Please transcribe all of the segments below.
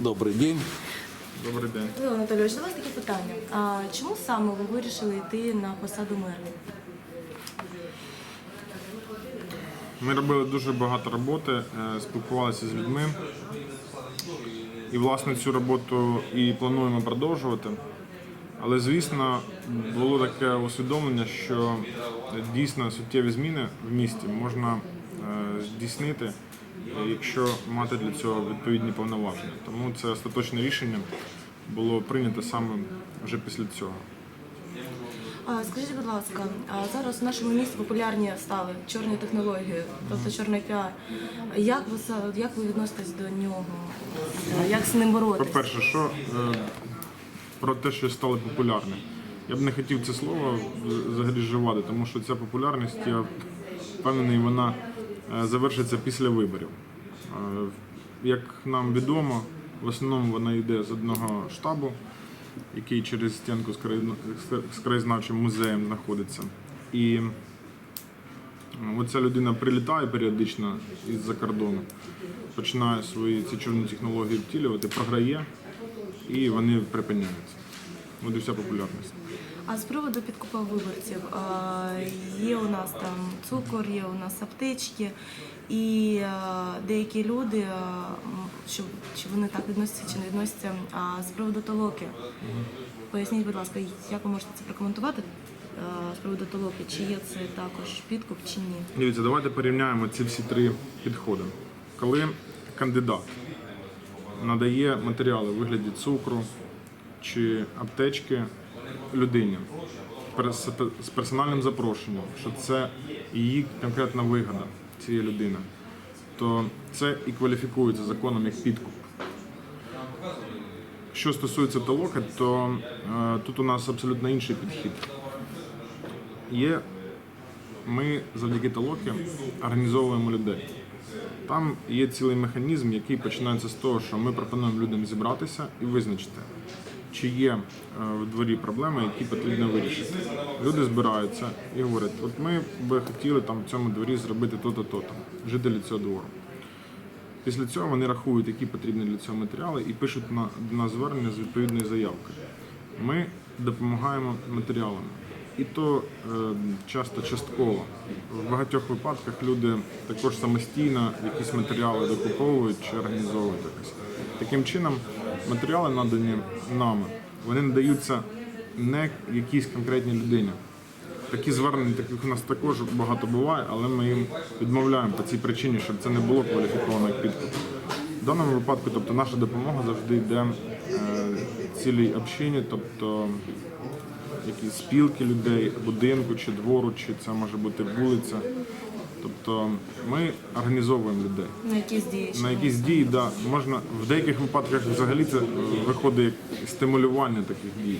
Добрий день. Добрий день. Микола Анатолійович, до вас таке питання. А чому саме ви вирішили йти на посаду мера? Ми робили дуже багато роботи, е, спілкувалися з людьми. І, власне, цю роботу і плануємо продовжувати. Але, звісно, було таке усвідомлення, що дійсно суттєві зміни в місті можна е, здійснити, якщо мати для цього відповідні повноваження. Тому це остаточне рішення було прийнято саме вже після цього. А, скажіть, будь ласка, а зараз в нашому місті популярні стали чорні технології, тобто чорний піар. Як ви як ви відноситесь до нього? Як з ним боротися? По-перше, що е, про те, що стали популярні. Я б не хотів це слово взагалі вживати, тому що ця популярність, я впевнений, вона е, завершиться після виборів. Е, Як нам відомо, в основному вона йде з одного штабу, який через стінку з краєзна- краєзнавчим музеєм знаходиться. І е, Оця людина прилітає періодично із-за кордону, починає свої ці чорні технології втілювати, програє і вони припиняються. І вся популярність. А з приводу підкупу виборців, є у нас там цукор, є у нас аптечки, і деякі люди, що, чи вони так відносяться, чи не відносяться, а з приводу толоки. Поясніть, будь ласка, як ви можете це прокоментувати з приводу толоки, чи є це також підкуп, чи ні? Дивіться, давайте порівняємо ці всі три підходи. Коли кандидат надає матеріали у вигляді цукру чи аптечки людині з персональним запрошенням, що це її конкретна вигода цієї людини, то це і кваліфікується законом як підкуп. Що стосується толоки, то е, тут у нас абсолютно інший підхід. Є ми завдяки толоки організовуємо людей. Там є цілий механізм, який починається з того, що ми пропонуємо людям зібратися і визначити, чи є е, в дворі проблеми, які потрібно вирішити. Люди збираються і говорять, от ми би хотіли там в цьому дворі зробити то-то, то-то, жителі цього двору. Після цього вони рахують, які потрібні для цього матеріали, і пишуть на, на звернення з відповідною заявки. Ми допомагаємо матеріалами. І то е, часто частково. В багатьох випадках люди також самостійно якісь матеріали докуповують чи організовують якось. Таким чином, матеріали надані нами, вони надаються не якійсь конкретній людині. Такі звернення, таких у нас також багато буває, але ми їм відмовляємо по цій причині, щоб це не було кваліфіковано як підкуп. В даному випадку, тобто наша допомога завжди йде е, цілій общині, тобто якісь спілки людей, будинку чи двору, чи це може бути вулиця. Тобто ми організовуємо людей. На якісь дії? На якісь дії, да, можна в деяких випадках взагалі це виходить як стимулювання таких дій.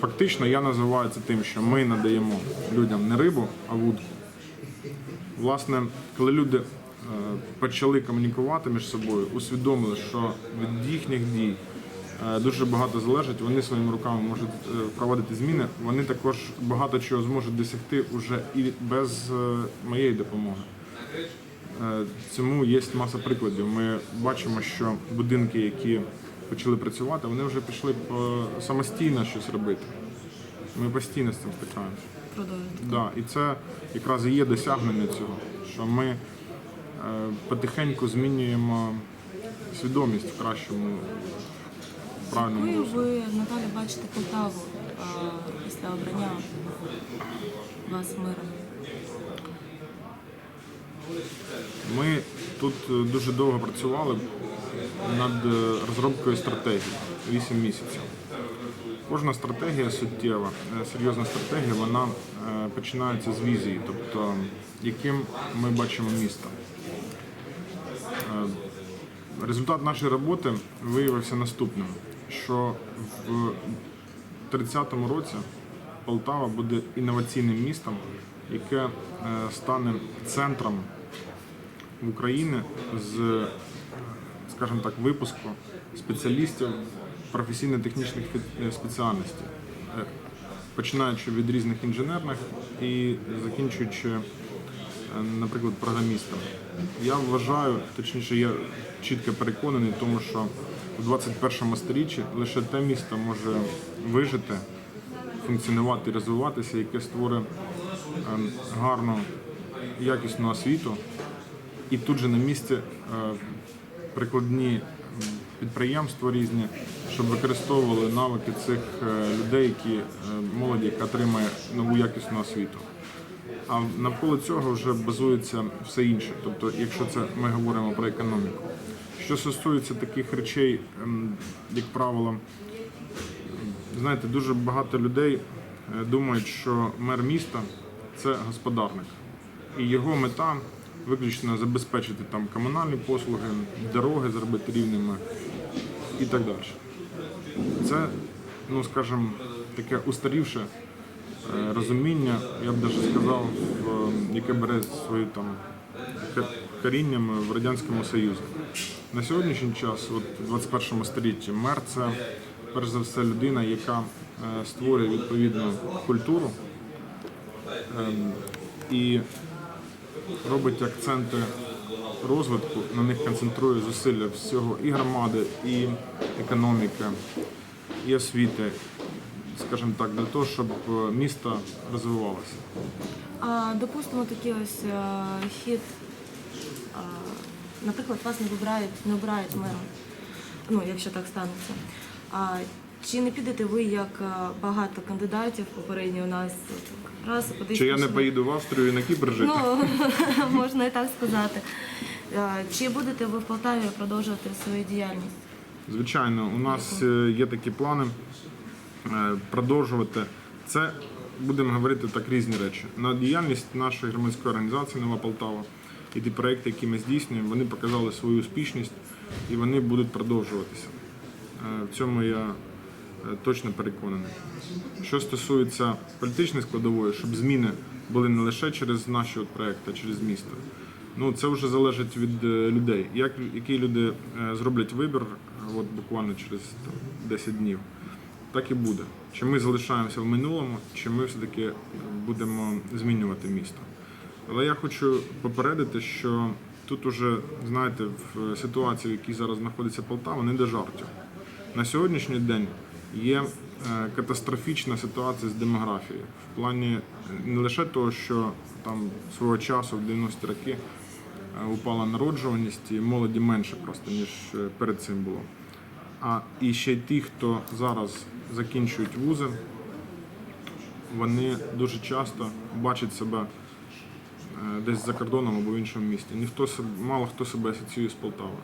Фактично я називаю це тим, що ми надаємо людям не рибу, а вудку. Власне, коли люди е, почали комунікувати між собою, усвідомили, що від їхніх дій дуже багато залежить, вони своїми руками можуть е, проводити зміни, вони також багато чого зможуть досягти уже і без е, моєї допомоги. Е, Цьому є маса прикладів. Ми бачимо, що будинки, які почали працювати, вони вже пішли самостійно щось робити. Ми постійно з цим стикаємося. Да, і це якраз і є досягнення цього, що ми е, потихеньку змінюємо свідомість в кращому, правильному Якою ви Наталя бачите Полтаву а, після обрання вас мером? Ми тут е, дуже довго працювали над е, розробкою стратегії 8 місяців. Кожна стратегія суттєва, е, серйозна стратегія, вона починається з візії, тобто яким ми бачимо місто. Результат нашої роботи виявився наступним, що в 30-му році Полтава буде інноваційним містом, яке е, стане центром в Україні з, скажімо так, випуску спеціалістів професійно-технічних е, спеціальностей, Е, починаючи від різних інженерних і закінчуючи, е, наприклад, програмістами. Я вважаю, точніше, я чітко переконаний тому, що в 21 сторіччі лише те місто може вижити, функціонувати розвиватися, яке створить ем, гарну, якісну освіту, і тут же на місці е, прикладні підприємства різні, щоб використовували навики цих е, людей, які е, молоді, яка отримає нову якісну освіту. А навколо цього вже базується все інше. Тобто, якщо це ми говоримо про економіку. Що стосується таких речей, ем, як правило, знаєте, дуже багато людей е, думають, що мер міста це господарник, і його мета виключно забезпечити там комунальні послуги, дороги зробити рівними і так далі. Це, ну скажімо, таке устарівше розуміння, я б навіть сказав, яке бере свої там коріннями в Радянському Союзі. На сьогоднішній час, от в 21 столітті, мер це перш за все людина, яка е, створює відповідну культуру ем, і робить акценти розвитку, на них концентрує зусилля всього і громади, і економіки, і освіти, скажімо так, для того, щоб е, місто розвивалося. А допустимо такий ось е, хід, а, наприклад, вас не вибирають, не обирають мером, ну якщо так станеться. А, чи не підете ви, як е, багато кандидатів попередні у нас раз кудись Чи я не поїду в Австрію і на Кіпр жити? Ну, можна і так сказати. Чи будете ви в Полтаві продовжувати свою діяльність? Звичайно, у нас є такі плани продовжувати. Це будемо говорити так різні речі. На діяльність нашої громадської організації Нова Полтава і ті проекти, які ми здійснюємо, вони показали свою успішність і вони будуть продовжуватися. Е, В цьому я е, точно переконаний. Що стосується політичної складової, щоб зміни були не лише через наші от проекти, а через місто. Ну це вже залежить від е, людей. Як які люди е, зроблять вибір, е, от буквально через там, 10 днів, так і буде. Чи ми залишаємося в минулому, чи ми все-таки будемо змінювати місто. Але я хочу попередити, що тут уже, знаєте, в ситуації, в якій зараз знаходиться Полтава, не до жартів. На сьогоднішній день є е, катастрофічна ситуація з демографією. В плані е, не лише того, що там свого часу в 90-ті роки е, упала народжуваність і молоді менше просто, ніж перед цим було. А і ще й ті, хто зараз закінчують вузи, вони дуже часто бачать себе е, десь за кордоном або в іншому місті. Ніхто мало хто себе асоціює з Полтавою.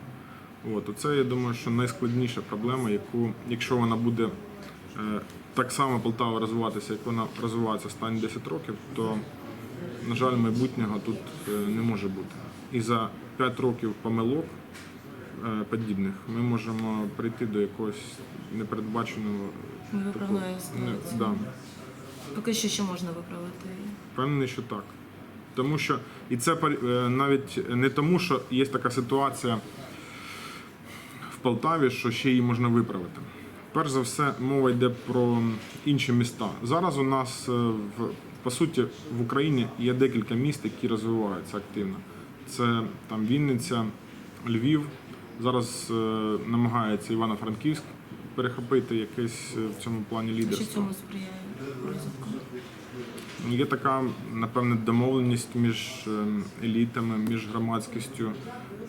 От, оце я думаю, що найскладніша проблема, яку, якщо вона буде е, так само Полтава розвиватися, як вона розвивається останні 10 років, то, на жаль, майбутнього тут е, не може бути. І за 5 років помилок подібних ми можемо прийти до якогось непередбаченого Невиправної ситуації. Да. Поки що ще можна виправити. Впевнений, що так. Тому що, і це е, навіть не тому, що є така ситуація в Полтаві, що ще її можна виправити. Перш за все, мова йде про інші міста. Зараз у нас е, в по суті в Україні є декілька міст, які розвиваються активно. Це там Вінниця, Львів. Зараз е, намагається Івано-Франківськ перехопити якесь е, в цьому плані Що лідерство. цьому сприяє? Є така, напевне, домовленість між ем, елітами, між громадськістю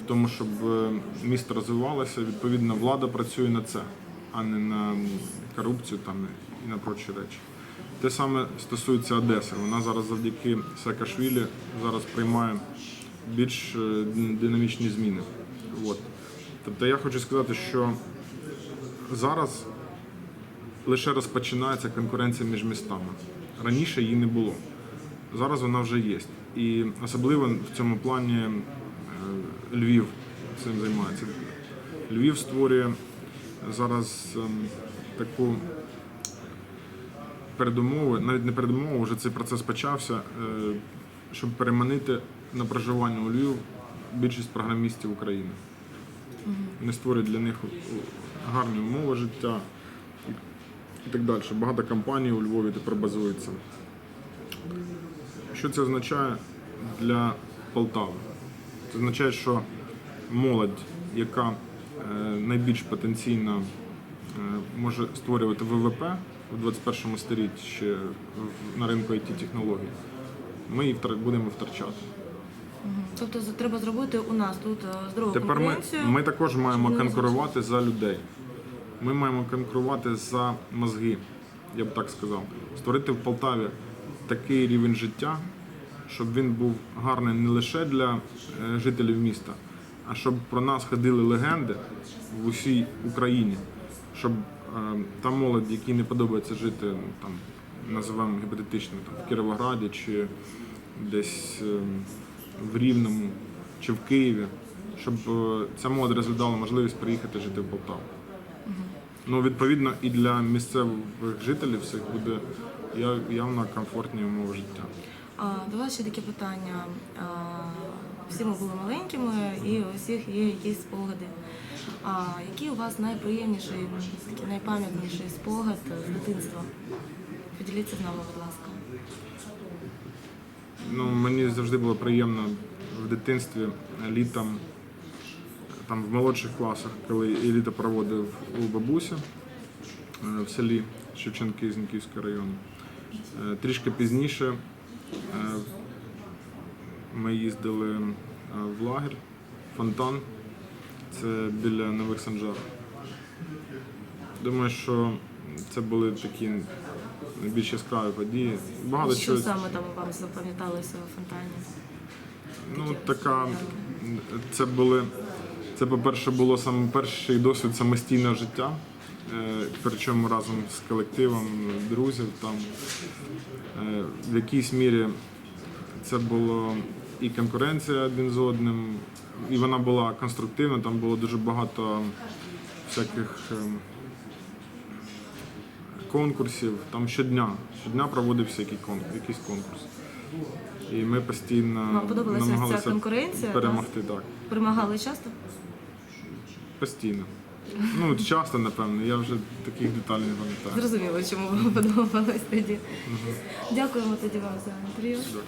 в тому, щоб е, місто розвивалося. Відповідно, влада працює на це, а не на корупцію там і на прочі речі. Те саме стосується Одеси. Вона зараз завдяки Саакашвілі зараз приймає більш динамічні зміни. От. Тобто я хочу сказати, що зараз лише розпочинається конкуренція між містами. Раніше її не було. Зараз вона вже є. І особливо в цьому плані е, Львів цим займається. Львів створює зараз ем, таку передумову, навіть не передумову, вже цей процес почався, е, щоб переманити на проживання у Львів більшість програмістів України. Вони створюють для них гарні умови життя і так далі. Багато компаній у Львові тепер базується. Що це означає для Полтави? Це означає, що молодь, яка е, найбільш потенційно е, може створювати ВВП у 21 сторіччі ще на ринку it технологій ми її будемо втрачати. Тобто треба зробити у нас тут е, здорову Тепер ми, конкуренцію. ми також маємо щоб не конкурувати за людей. Ми маємо конкурувати за мозги, я б так сказав. Створити в Полтаві такий рівень життя, щоб він був гарний не лише для е, жителів міста, а щоб про нас ходили легенди в усій Україні, щоб е, та молодь, якій не подобається жити, ну, там, називаємо гіпотетично, там, в Кіровограді чи десь е, в Рівному чи в Києві, щоб е, ця молодь розглядала можливість приїхати жити в Полтаву. Ну, відповідно, і для місцевих жителів всіх буде явно комфортні умови життя. А, до вас ще таке питання. А, всі ми були маленькими і у всіх є якісь спогади. А який у вас найприємніший, найпам'ятніший спогад з дитинства? Поділіться з нами, будь ласка. Ну, мені завжди було приємно в дитинстві літом, там в молодших класах, коли я літо проводив у бабусі е, в селі Шевченки Зіньківського району. Е, Трішки пізніше е, ми їздили в лагерь, фонтан, це біля Нових Санжар. Думаю, що це були такі найбільш яскраві події. Багато Що чого саме там вам запам'яталося у фонтані? Ну, така, це були, це, по-перше, було саме перший досвід самостійного життя, е, причому разом з колективом друзів. Там, е, в якійсь мірі це було і конкуренція один з одним, і вона була конструктивна, там було дуже багато всяких ем, конкурсів. Там щодня, щодня проводився якийсь конкурс. І ми постійно Вам подобалася ця конкуренція, перемогти так. Перемагали часто? Постійно. Ну, часто, напевно, я вже таких деталей не пам'ятаю. Зрозуміло, чому вам подобалось тоді. Дякуємо тоді вам за інтерв'ю. Дякую.